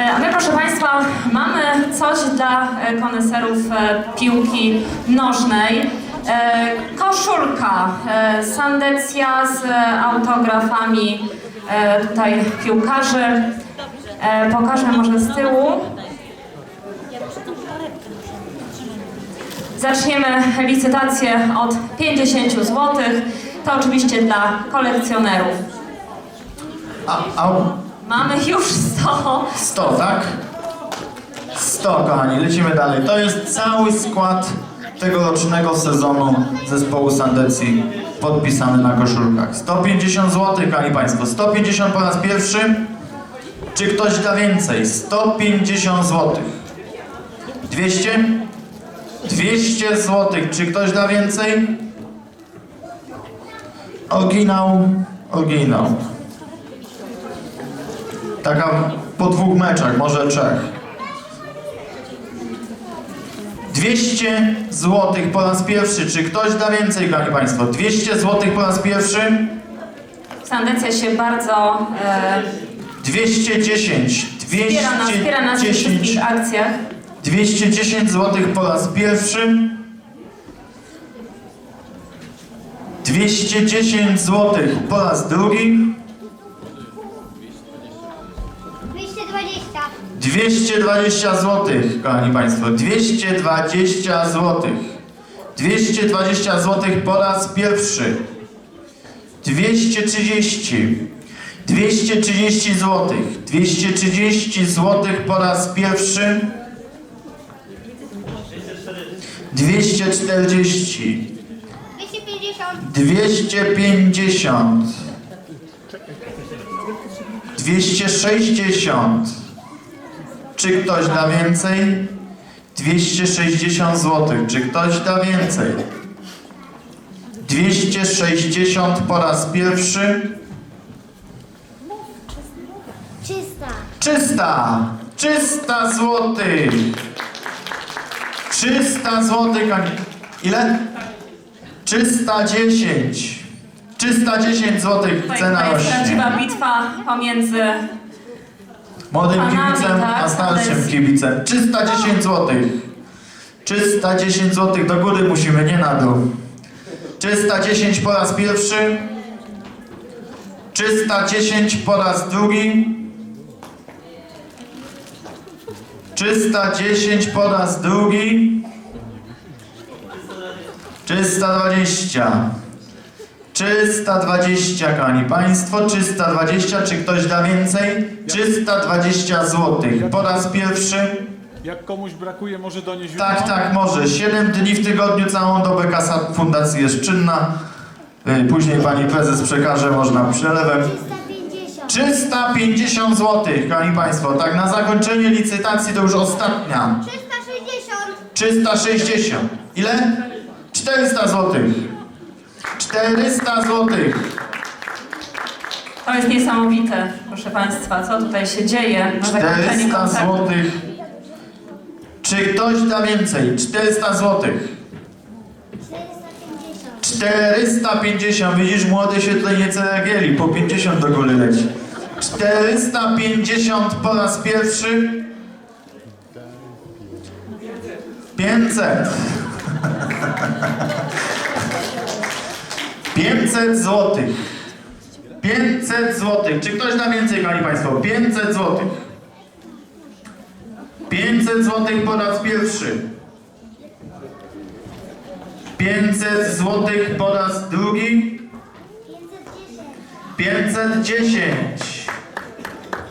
E, A my, proszę Państwa, mamy coś dla e, koneserów e, piłki nożnej. Koszulka Sandecja z autografami tutaj piłkarzy. Pokażmy może z tyłu. Zaczniemy licytację od 50 zł. To oczywiście dla kolekcjonerów. A Mamy już 100. 100, tak? 100, kochani, lecimy dalej. To jest cały skład tegorocznego sezonu zespołu Sandecji podpisany na koszulkach. 150 zł, kochani Państwo. 150 po raz pierwszy. Czy ktoś da więcej? 150 zł. 200? 200 zł. Czy ktoś da więcej? Oryginał, oryginał. Taka po dwóch meczach, może trzech. 200 zł po raz pierwszy. Czy ktoś da więcej, kochani Państwo? 200 zł po raz pierwszy. Sandecja się bardzo e, 210. wspiera, nas, wspiera nas w 210. wszystkich akcjach. 210 zł po raz pierwszy. 210 zł po raz drugi. 220. 220 zł, kochani Państwo. 220 zł. 220 zł po raz pierwszy. 230. 230 zł. 230 zł po raz pierwszy. 240. 250. 250 260 Czy ktoś da więcej? 260 zł. Czy ktoś da więcej? 260 po raz pierwszy. 300. 300 300 zł 300 zł Ile? 310 310 zł cena tutaj jest rośnie. prawdziwa bitwa pomiędzy Młodym Panami, kibicem, tak, a starszym Sandecji. kibicem. 310 zł. 310 zł do góry musimy, nie na dół. 310 po raz pierwszy. 310 po raz drugi. 310 po raz drugi. 320. 320, kochani Państwo, 320, czy ktoś da więcej? 320 zł. Po raz pierwszy. Jak komuś brakuje, może donieść Tak, tak, może. 7 dni w tygodniu, całą dobę kasa fundacji jest czynna. Y, Później pani prezes przekaże, można przelewem. 350. 350 zł, kochani Państwo. Tak, na zakończenie licytacji to już ostatnia. 360. 360. Ile? 400 zł. 400 zł. To jest niesamowite, proszę Państwa, co tutaj się dzieje na zakończenie 400 koncertu. zł. Czy ktoś da więcej? 400 zł. 450. 450. Widzisz, młody się tutaj nie ceregieli. Po 50 do góry leci. 450 po raz pierwszy. 500. 500 złotych. 500 złotych. Czy ktoś da więcej, kochani Państwo? 500 złotych. 500 złotych po raz pierwszy. 500 złotych po raz drugi. 510. 510.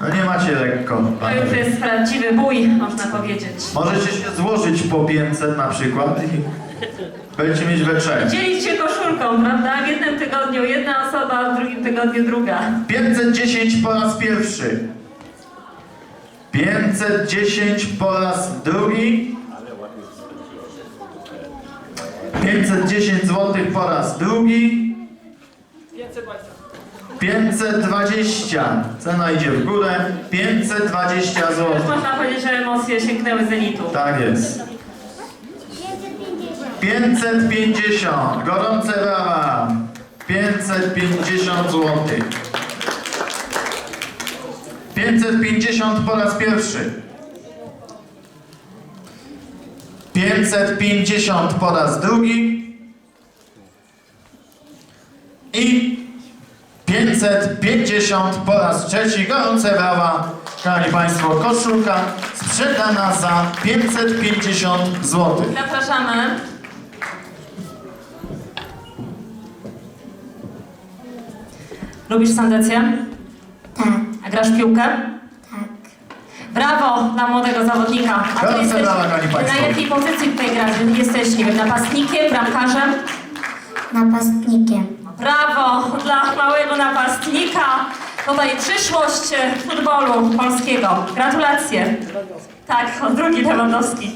No nie macie lekko. To już jest prawdziwy bój, można powiedzieć. Możecie się złożyć po 500 na przykład będziecie mieć we trzech. Dzielić się koszulką, prawda? W jednym tygodniu jedna osoba, w drugim tygodniu druga. 510 po raz pierwszy. 510 po raz drugi. 510 zł po raz drugi. 520. Cena idzie w górę. 520 zł. Już można powiedzieć, że emocje sięgnęły zenitu. Tak jest. 550. 550. Gorące brawa. 550 zł. 550 po raz pierwszy. 550 po raz drugi. I 550 po raz trzeci. Gorące brawa. Kochani Państwo, koszulka sprzedana za 550 zł. Zapraszamy. Lubisz sandecję? Tak, A grasz w piłkę? tak. Brawo dla młodego zawodnika. A ty Gorące jesteś brawa, kochani państwo. na jakiej pozycji tutaj grasz? Jesteś, nie wiem, napastnikiem, bramkarzem? Napastnikiem. Brawo dla małego napastnika. Tutaj przyszłość futbolu polskiego. Gratulacje. Tak, drugi Lewandowski.